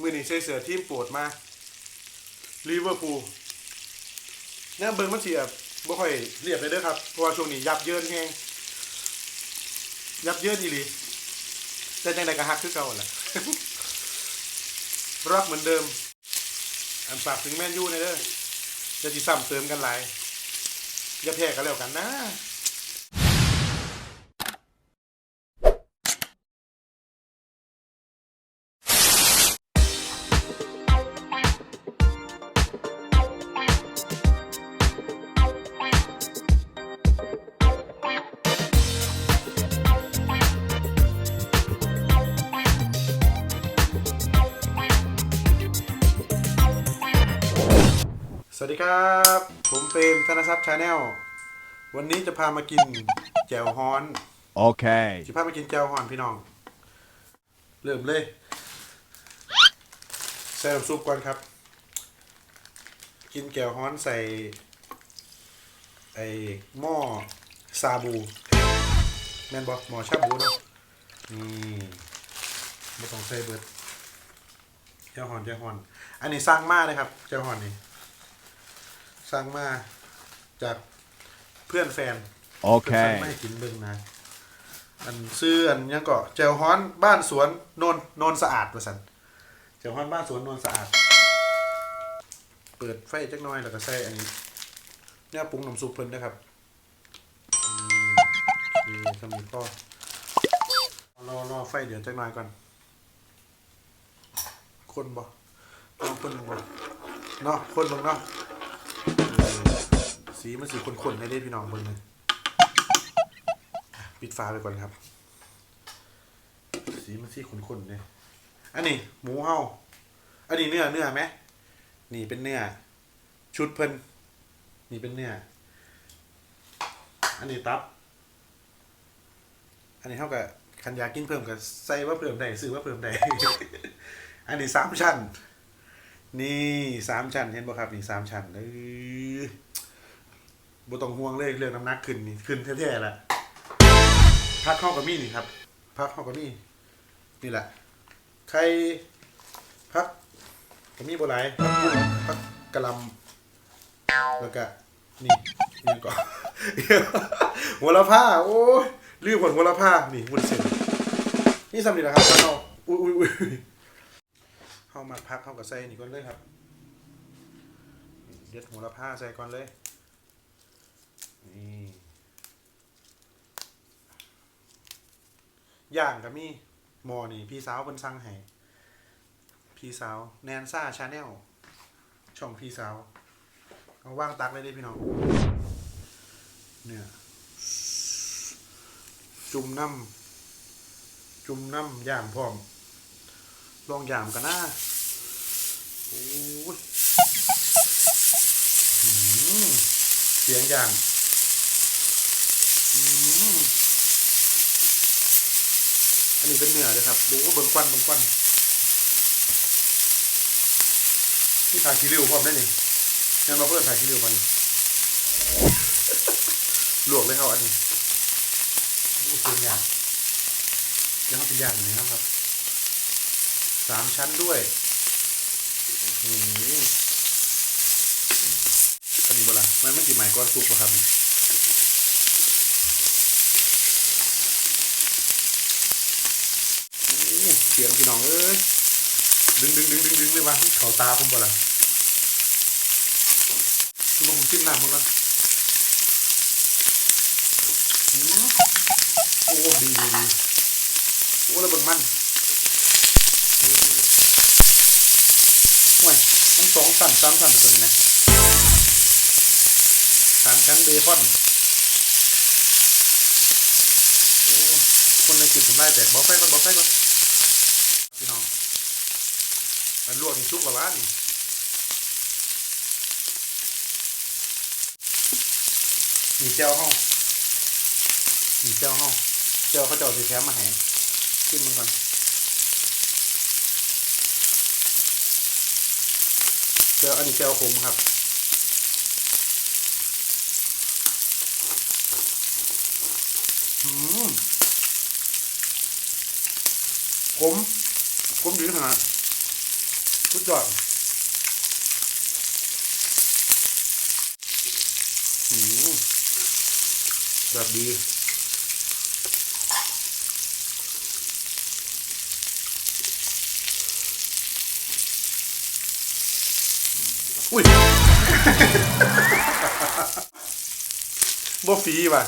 มือนี่ใส่เสือทีมโปรดมาลิเวอร์พูลเนี่ยเบิ่งมันเสียบ่ค่อยเรียบเลยเด้อครับ เพราะว่าช่วงนี้ยับเยินแฮงยับเยินอีหลีแต่จังไดก็ฮักคือเก่าแหละรักเหมือนเดิม อันฝากถึงแมนยูนเด้อจะสิซ้ำเติมกันหลายอย่าแพ้กันแล้วกันนะ ครับ ผมเฟรมธนทรัพย์ชาแนลวันนี้จะพามากินแจ่วฮ้อน Okay. จะพามากินแจ่วฮ้อนพี่น้อง เริ่มเลยใส่น้ำซุปก่อนครับ กินแจ่วฮ้อนใส่ไอ้หม้อซาบูแม่นบอกหม้อชาบูเนาะนี่ไม่ต้องใส่เบิดแจ่วฮ้อนแจ่วฮ้อน อันนี้สร้างมาเลยครับแจ่วฮ้อนนี่ สั่งมาจากเพื่อนแฟนโอเค พิ่นสั่งมาให้กินเบิ่งนะอันซื้ออันยังก็แจวฮ้อนบ้านสวนโนนโนนสะอาดว่าสันแจวฮ้อนบ้านสวนโนนสะอาด เปิดไฟจักหน้อยแล้วก็ใส่อันนี้เนี่ยปรุงน้ำซุปเพิ่นนะครับอืมนี่สมีพ่อรอรอไฟเดือดจักหน่อยก่อน คนบ่ลองคนบ่เนาะคนเบิ่งเนาะ สีมันสีข้นๆให้ได้พี่น้องเบิ่งเลยปิดฟ้าไปก่อนครับ สีมันสีข้นๆเลยอันนี้หมูเฮาอันนี้เนื้อเนื้อไหมนี่เป็นเนื้อชุดเพิ่นนี่เป็นเนื้ออันนี้ตับ อันนี้เท่ากับคันยากินเพิ่มกับใส่ว่าเพิ่มได้ซื้อว่าเพิ่มได้ อันนี้สามชั้น นี่สามชั้นเห็นบ่ครับ นี่สามชั้นเออ บ่ต้องห่วงเลยเรื่องน้ำหนักขึ้นนี่ขึ้นแท้ๆแหละพักเข้ากับมี่นี่ครับพักเข้ากับมี่นี่แหละใครพักกับมี่โบหลายพักบุ้งพักกะลำแล้วก็นี่นี่ก่อนหัวละผ้าโอ้ยลืมผลหัวละผ้านี่วุ้นเส้นนี่สำเร็จแล้วครับท่นเอาอุ้ยอุ้ยอุ้ยเข้ามาพักเข้ากับใส่นี่ก่อนเลยครับเด็ดหัวละผ้าใส่ก่อนเลย นี่ย่างกับมีหมอนี่ พี่สาวเพิ่นสั่งให้พี่สาวแนนซ่าชาแนลช่องพี่สาวเอาว่างตักเลยด้พี่น้องเนี่ยจุ่มน้ำจุ่มน้ำย่างพร้อม ลองย่างกันนะโอ้ยเสียงย่าง อันนี้เป็นเนื้อเลยครับ ดูว่าเบิ่งควันเบิ่งควันนี่ถ่ายขี้ริ้วพร้อมได้นี่งั้นมาเพิ่มถ่ายขี้ริ้วมานี่ลวกเลยครับอันนี้โอ้เสียงย่างเดี๋ยวเขาจะย่างหน่อยนะครับ สามชั้นด้วยอันนี้เวลามันไม่กี่หมายก้อนซุปป่ะครับนี่โอ้ เสียงพี่น้องเอ้ยดึงดึงดึงดึงดึงเลยว่ะเขาตาผมบ่ล่ะดูผมจิ้มหน้ามันก่อนโอ้ดีดีดีโอ้แล้วเบิ่งมันห่วยมันสองสั่นสามสั่นคนนะสามชั้นเบคอนโอ้คนในจิตผมได้แต่บอกไฟก่อนบอกไฟก่อน พี่น้องอันลวกนี่ชุกกว่าบ้านนี่มีเจ้าห้องมีเจ้าห้องเจ้าเขาเจ้าสีแถมมาให้ขึ้นมึงก่อนเจลอันนี้เจลขมครับอืมขม ขมดีขนาดสุดยอดอืมแบบดีอุ้ยบ่ฟรีว่ะ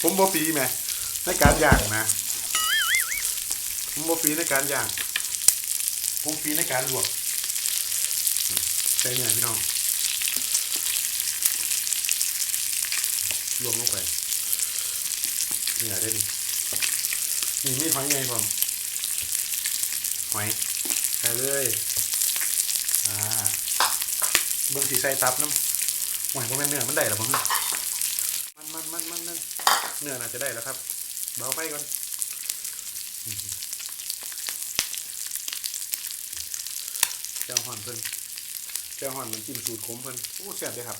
ผมบ่ฟรีแหมในการย่างนะ ผมบ่ฟรีในการย่าง ผมฟีในการลวกใส่เนี่ยพี่น้องลวกลงไปเนี่ยได้นี่นี่มีหอยไงผมหอยใส่เลยอ่าเบิ่งสีใส่ตับน้ำหอยเพราะมันเนื้อมันได้หรอผมมันมันมันมันมันเนื้อน่าจะได้แล้วครับเบาไปก่อน เจ้าห่อนเพิ่นเจ้าห่อนมันจิ้มสูตรขมเพิ่นโอ้แซ่บเลยครับ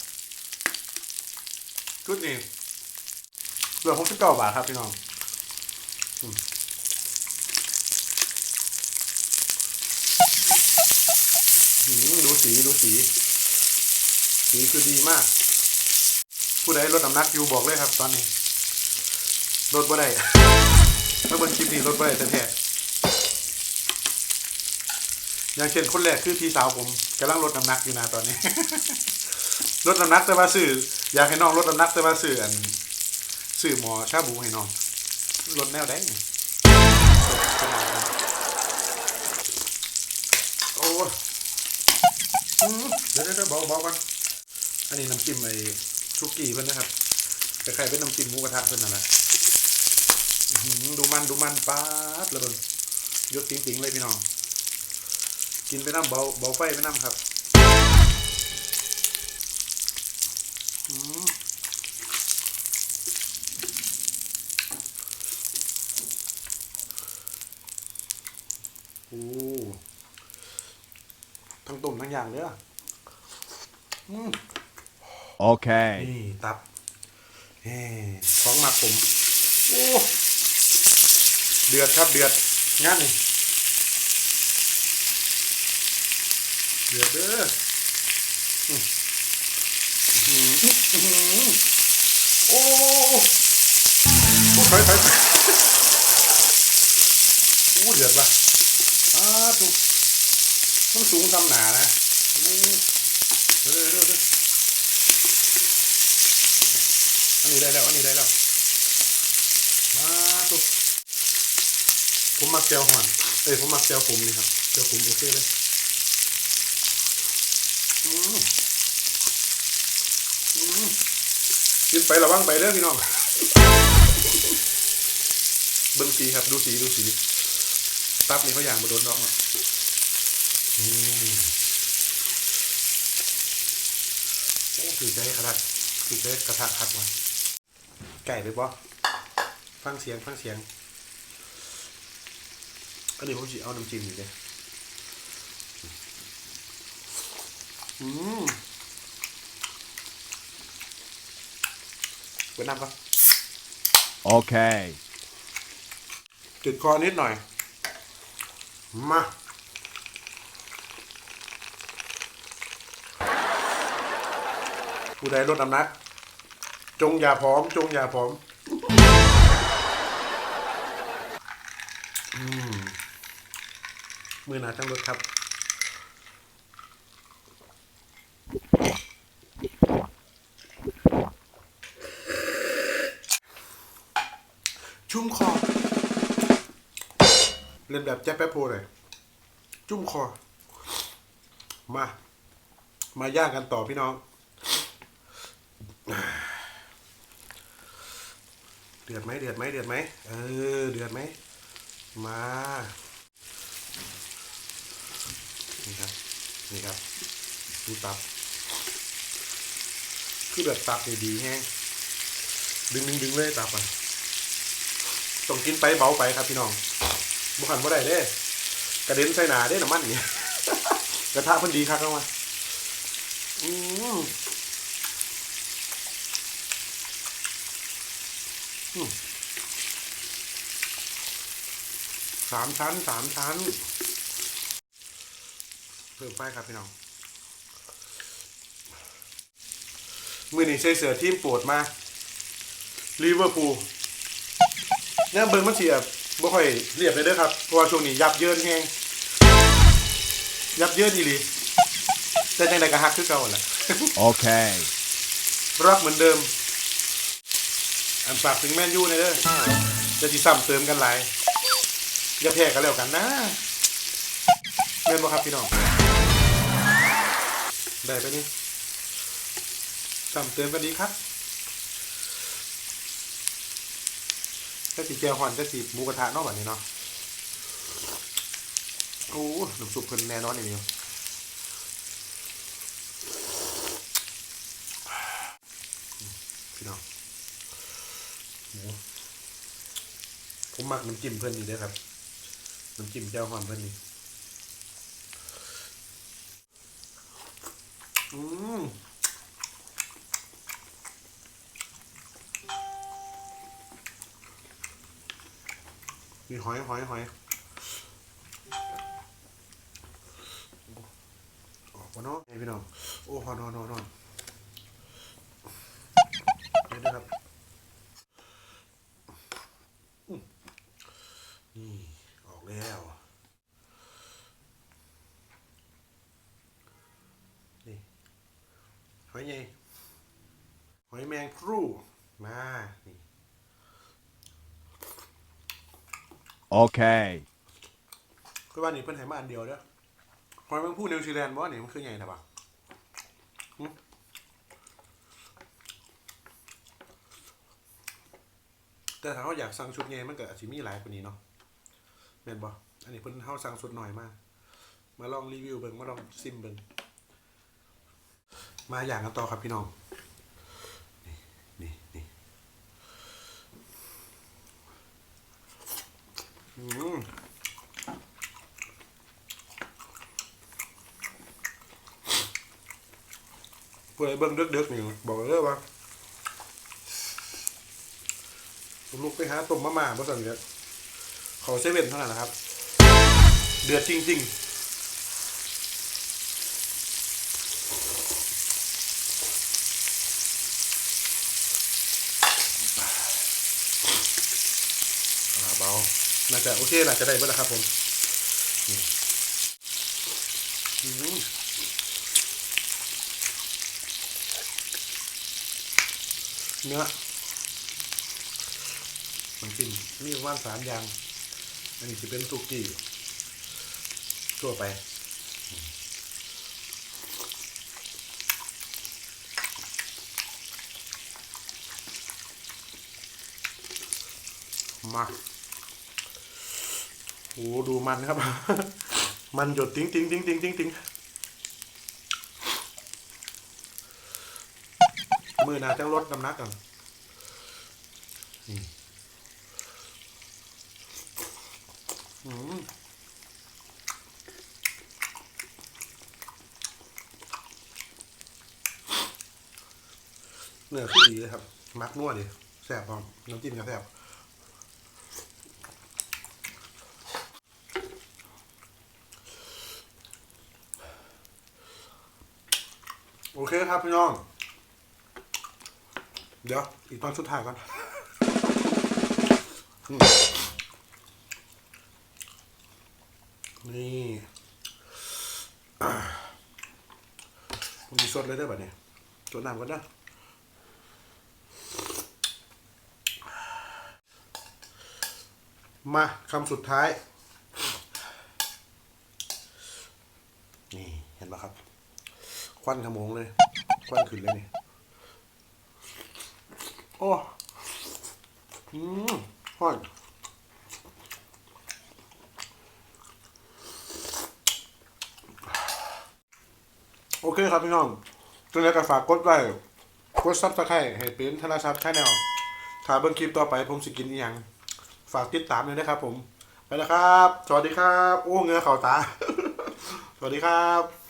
ชุดนี้เหลือหกสิบเก้าบาทครับพี่น้องดูสี ดูสี สีคือดีมาก ผู้ใดลดน้ำหนักอยู่บอกเลยครับตอนนี้ลดบ่ได้เมื่อบนคลิปนี้ลดบ่ได้แท้ๆ อย่างเช่นคนแรกคือพี่สาวผมกำลังลดน้ำหนักอยู่นะตอนนี้ ลดน้ำหนักแต่ว่าซื้ออยากให้น้องลดน้ำหนักแต่ว่าซื้ออันซื้อหมอชาบูให้น้องลดแนวได้โอ้เดี๋ยวเดี๋ยวเดี๋ยวเบาเบากันอันนี้น้ำจิ้มไอ้ชุกี้เพิ่อนนะครับคล้ายๆเป็นน้ำจิ้มหมูกระทะเพิ่นนั่นแหละดูมันดูมันป๊าดเลยเบิ่งยกติ๋งๆเลยพี่น้อง กินไปน้ำเบาเบาไฟไปน้ำครับอืมโอ้ทั้งต้มทั้งอย่างเลยอะอืม Okay. นี่ตับแหมของหมักผม โอ้ เดือดครับเดือดงาน เดือดเด้ออืมอื้อหืออื้อหือโอ้โอ้ถอยถอยถอยโอ้เดือดว่ะอ้าตุ๊มันสูงทำหนานะเดี๋ยวเดี๋ยวเดี๋ยวอันนี้ได้แล้ว อันนี้ได้แล้ว มาตุ๊ผมมักแจวห่อนเอ้ยผมมักแจวผมนี่ครับแจวผมโอเคเลยอืมอืม กินไประวังไปเด้อพี่น้องเบิ่งสีครับดูสีดูสีตับนี่เขาอย่างมาโดนน้องอะอืมโอ้ถือใจขนาดถือใจกระทะคัดวะไก่ไปปะฟังเสียงฟังเสียง อันนี้ผมจะเอาน้ำจิ้มอยู่เลยอืม เปิดน้ำก่อน Okay. จุดคอนิดหน่อย มา ผู้ใดลดน้ำหนัก จงอย่าผอม จงอย่าผอมอืมมือหนาจังรถครับ นแบบแจ๊บแป๊บโพเลยจุ่มคอ มา มาย่างกันต่อพี่น้องเดือดไหมเดือดไหมเดือดไหมเออ เดือดไหม มา นี่ครับ นี่ครับดูตับ คือแบบตับนี่ดีแฮงดึงดึงดึงเลยตับอะต้องกินไปเบาไปครับพี่น้อง บุหันบ่ได้เด้กระเด็นใส่หนาเด้น้ำมันเนี่ยกระทะเพิ่นดีครับเข้ามาอืมสามชั้นสามชั้น เพิ่มไฟครับพี่น้องมือนี้ใส่เสือทีมโปรดมาลิเวอร์พูลเนี่ยเบิร์มันเสียบ ค่อยเรียบเลยเด้อครับเพราะว่าช่วงนี้ยับเยินแฮงยับเยินอีหลีแต่จังไดก็ฮักคือเก่าแหละ Okay. รักเหมือนเดิม อันฝากถึงแมนยูหนอยเด้อจะสิซ้ำเติมกันหลายอย่าแพ้กันแล้วกันนะแม่นบ่ครับพี่น้องได้ไปนี่ซ้ำเติมกันดีครับ ก็สิเจียวหอนก็สิหมูกระทะเนอกแบบนี้เนาะโอ้น้ำซุปเพิ่นแน่นอนอย่างนี้พี่น้องหมูผมมักน้ำจิ้มเพื่อนนี่ด้อครับน้ำจิ้มแจ่วฮอนเพื่อนนี่อืม มีหอยหอยหอยออกมาเนาะนี่พี่น้อง โอ้ฮอนฮอนฮอนอนเดี๋ยวนะครับ นี่ ออกแล้วนี่หอยใหญ่หอยแมงครูมา นี่ Okay. คือว่านี่เพิ่นให้มาอันเดียวเด้อหอยแมงผู้นิวซีแลนด์บ่นี่มันคือใหญ่นะปะแต่ถ้าเขาอยากสั่งชุดใหญ่มันก็อาจจะมีหลายกว่านี้เนาะแม่นบ่อันนี้เพิ่นเฮาสั่งชุดหน่อยมากมาลองรีวิวเบิ่งมาลองซิมเบิ่งมาอย่างกันต่อครับพี่น้อง นี่นี่นี่ เพื่อให้เบิ้งเด็กๆนี่บอกเลยว่าลุกไปหาต้มมะม่าบ่สั่นเนี่ยเขาเซเว่นเท่านั้นนะครับ เดือดจริง ๆอ่าเบา น่าจะโอเคน่าจะได้เบ่แล้วครับผมนี่อืมเนื้อมันกินมีประมาณสามอย่าง อันนี้จะเป็นสุกี้ทั่วไปมา โอ้ดูมันครับ มันหยดติ้งติ้งติ้งติ้งติ้งติ้งมือนาจะลดน้ำหนักก่อนนี่อืมเนื้อคือดีเลยครับ มักนัวดิแซ่บพร้อมน้ำจิ้มก็แซ่บ เคครับพี่น้อง เดี๋ยว อีกตอนสุดท้ายก่อนนี่อ่าผมมีสดเลยได้ป่ะเนี่ยสดน้ำก่อนนะมาคำสุดท้าย นี่ เห็นปะครับ ควันขโมงเลย ควันขึ้นเลยนี่โอ้อืมฮอนโอเคครับพี่น้องจนแล้วก็ฝากกดไลค์กดซับสไครต์ให้เป็นธนาชับชาแนลถ้าเบิ่งคลิปต่อไปผมสิกินอหยังฝากติดตามด้วยนะครับผม ไปแล้วครับ สวัสดีครับ โอ้เงือเข่าตา สวัสดีครับ